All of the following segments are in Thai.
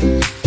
ส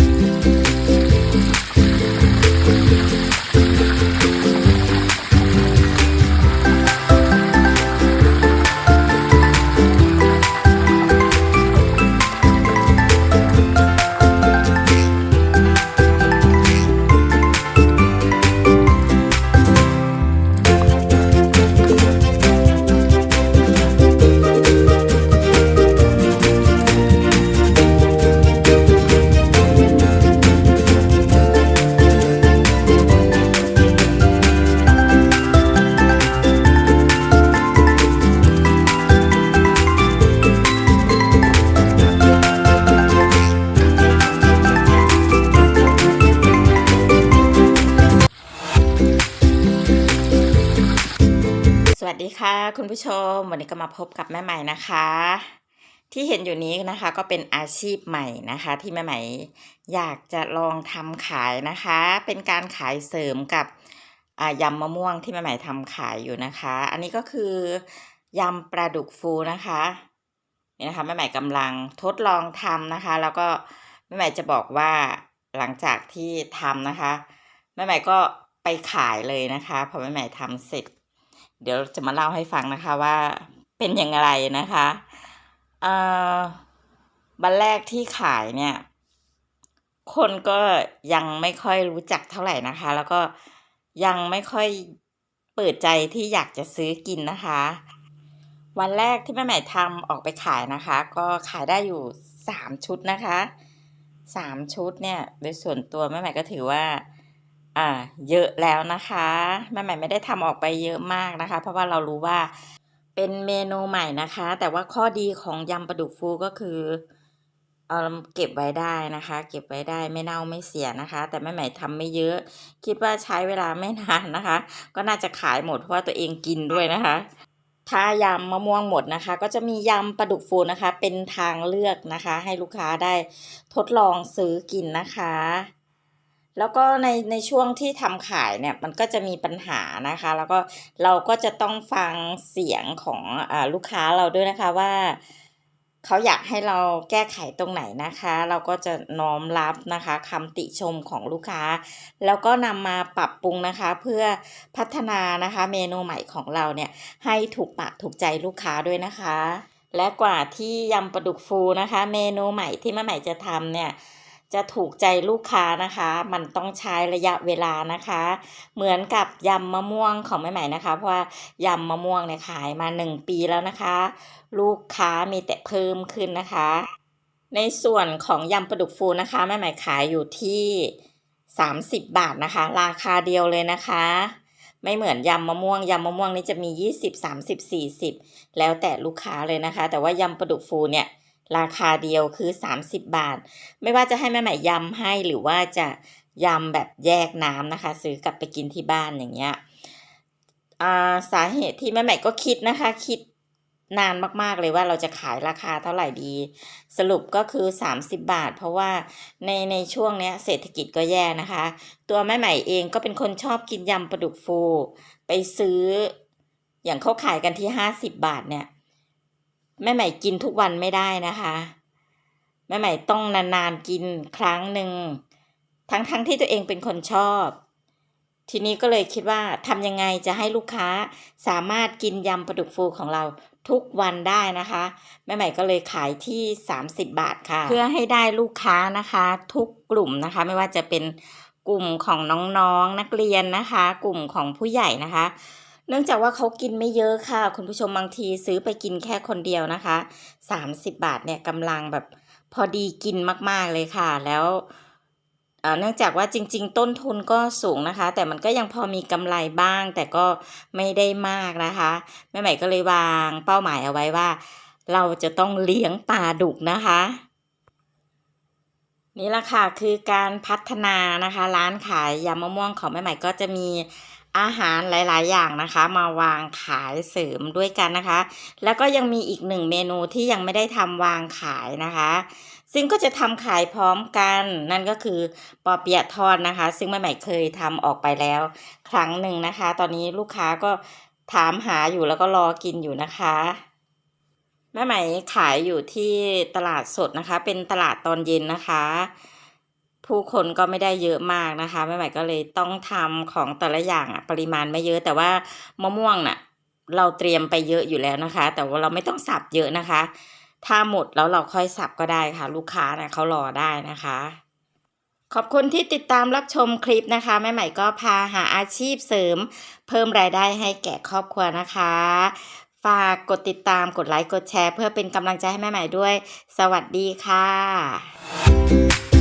วัสดีค่ะคุณผู้ชม วันนี้ก็มาพบกับแม่ใหม่นะคะ ที่เห็นอยู่นี้นะคะก็เป็นอาชีพใหม่นะคะ ที่แม่ใหม่อยากจะลองทำขายนะคะ เป็นการขายเสริมกับยำมะม่วงที่แม่ใหม่ทำขายอยู่นะคะ อันนี้ก็คือยำปลาดุกฟูนะคะนี่นะคะแม่ใหม่กำลังทดลองทำนะคะ แล้วก็แม่ใหม่จะบอกว่าหลังจากที่ทำนะคะแม่ใหม่ก็ไปขายเลยนะคะพอแม่ใหม่ทำเสร็จ เดี๋ยวจะมาเล่าให้ฟังนะคะว่าเป็นอย่างไรนะคะเอ่อวันแรกที่ขายเนี่ย คนก็ยังไม่ค่อยรู้จักเท่าไหร่นะคะ แล้วก็ยังไม่ค่อยเปิดใจที่อยากจะซื้อกินนะคะ วันแรกที่แม่ใหม่ทำออกไปขายนะคะ ก็ขายได้อยู่สามชุดนะคะสามชุดเนี่ย โดยส่วนตัวแม่ใหม่ก็ถือว่า อ่าเยอะแล้วนะคะแม่ใหม่ไม่ได้ทำออกไปเยอะมากนะคะ เพราะว่าเรารู้ว่าเป็นเมนูใหม่นะคะ แต่ว่าข้อดีของยำปลาดุกฟูก็คือเอ่อเก็บไว้ได้นะคะ เก็บไว้ได้ไม่เน่าไม่เสียนะคะ แต่แม่ใหม่ทำไม่เยอะ คิดว่าใช้เวลาไม่นานนะคะ ก็น่าจะขายหมดเพราะว่าตัวเองกินด้วยนะคะถ้ายำมะม่วงหมดนะคะ ก็จะมียำปลาดุกฟูนะคะ เป็นทางเลือกนะคะ ให้ลูกค้าได้ทดลองซื้อกินนะคะ แล้วก็ในในช่วงที่ทำขายเนี่ยมันก็จะมีปัญหานะคะ แล้วก็เราก็จะต้องฟังเสียงของอลูกค้าเราด้วยนะคะว่าเขาอยากให้เราแก้ไขตรงไหนนะคะ เราก็จะน้อมรับนะคะคำติชมของลูกค้า แล้วก็นำมาปรับปรุงนะคะ เพื่อพัฒนานะคะ เมนูใหม่ของเราเนี่ยให้ถูกปากถูกใจลูกค้าด้วยนะคะ และกว่าที่ยำปลาดุกฟูนะคะ เมนูใหม่ที่แม่ใหม่จะทำเนี่ย จะถูกใจลูกค้านะคะ มันต้องใช้ระยะเวลานะคะ เหมือนกับยำมะม่วงของแม่ใหม่นะคะ เพราะว่ายำมะม่วงเนี่ยขายมา 1 ปีแล้วนะคะ ลูกค้ามีแต่เพิ่มขึ้นนะคะ ในส่วนของยำปลาดุกฟูนะคะแม่ใหม่ขายอยู่ที่ 30 บาทนะคะ ราคาเดียวเลยนะคะ ไม่เหมือนยำมะม่วงยำมะม่วงนี่จะมี 20 30 40 แล้วแต่ลูกค้าเลยนะคะ แต่ว่ายำปลาดุกฟูเนี่ย ราคาเดียวคือ 30 บาท ไม่ว่าจะให้แม่ใหม่ยำให้หรือว่าจะยำแบบแยกน้ำนะคะ ซื้อกลับไปกินที่บ้านอย่างเงี้ยอ่าสาเหตุที่แม่ใหม่ก็คิดนะคะ คิดนานมากๆเลยว่าเราจะขายราคาเท่าไหร่ดี สรุปก็คือ 30 บาท เพราะว่าในในช่วงเนี้ยเศรษฐกิจก็แย่นะคะ ตัวแม่ใหม่เองก็เป็นคนชอบกินยำปลาดุกฟู ไปซื้ออย่างเขาขายกันที่ 50 บาทเนี่ย แม่ใหม่กินทุกวันไม่ได้นะคะ แม่ใหม่ต้องนานๆกินครั้งหนึ่งทั้งๆทที่ตัวเองเป็นคนชอบ ทีนี้ก็เลยคิดว่าทำยังไงจะให้ลูกค้าสามารถกินยำปลาดุกฟูของเราทุกวันได้นะคะ แม่ใหม่ก็เลยขายที่ 30 บาทค่ะ เพื่อให้ได้ลูกค้านะคะ ทุกกลุ่มนะคะ ไม่ว่าจะเป็นกลุ่มของน้องๆนนักเรียนนะคะ กลุ่มของผู้ใหญ่นะคะ เนื่องจากว่าเขากินไม่เยอะค่ะ คุณผู้ชมบางทีซื้อไปกินแค่คนเดียวนะคะ 30 บาทเนี่ยกำลังแบบพอดีกินมาก ๆ เลยค่ะ แล้วเนื่องจากว่าจริง ๆ ต้นทุนก็สูงนะคะ แต่มันก็ยังพอมีกำไรบ้าง แต่ก็ไม่ได้มากนะคะแม่ใหม่ก็เลยวางเป้าหมายเอาไว้ว่า เราจะต้องเลี้ยงปลาดุกนะคะนี่แหละค่ะคือการพัฒนานะคะ ร้านขายยำมะม่วงของแม่ใหม่ก็จะมี อาหารหลาย ๆ อย่างนะคะ มาวางขายเสริมด้วยกันนะคะ แล้วก็ยังมีอีกหนึ่งเมนูที่ยังไม่ได้ทำวางขายนะคะ ซึ่งก็จะทำขายพร้อมกัน นั่นก็คือปอเปียะทอดนะคะ ซึ่งแม่ใหม่เคยทำออกไปแล้ว ครั้งหนึ่งนะคะ ตอนนี้ลูกค้าก็ถามหาอยู่แล้วก็รอกินอยู่นะคะแม่ไหมขายอยู่ที่ตลาดสดนะคะ เป็นตลาดตอนเย็นนะคะ ผู้คนก็ไม่ได้เยอะมากนะคะแม่ใหม่ก็เลยต้องทำของแต่ละอย่างอะปริมาณไม่เยอะ แต่ว่ามะม่วงน่ะเราเตรียมไปเยอะอยู่แล้วนะคะ แต่ว่าเราไม่ต้องสับเยอะนะคะ ถ้าหมดแล้วเราค่อยสับก็ได้ค่ะ ลูกค้าน่ะเขารอได้นะคะ ขอบคุณที่ติดตามรับชมคลิปนะคะแม่ใหม่ก็พาหาอาชีพเสริม เพิ่มรายได้ให้แก่ครอบครัวนะคะ ฝากกดติดตามกดไลค์กดแชร์ เพื่อเป็นกำลังใจให้แม่ใหม่ด้วย สวัสดีค่ะ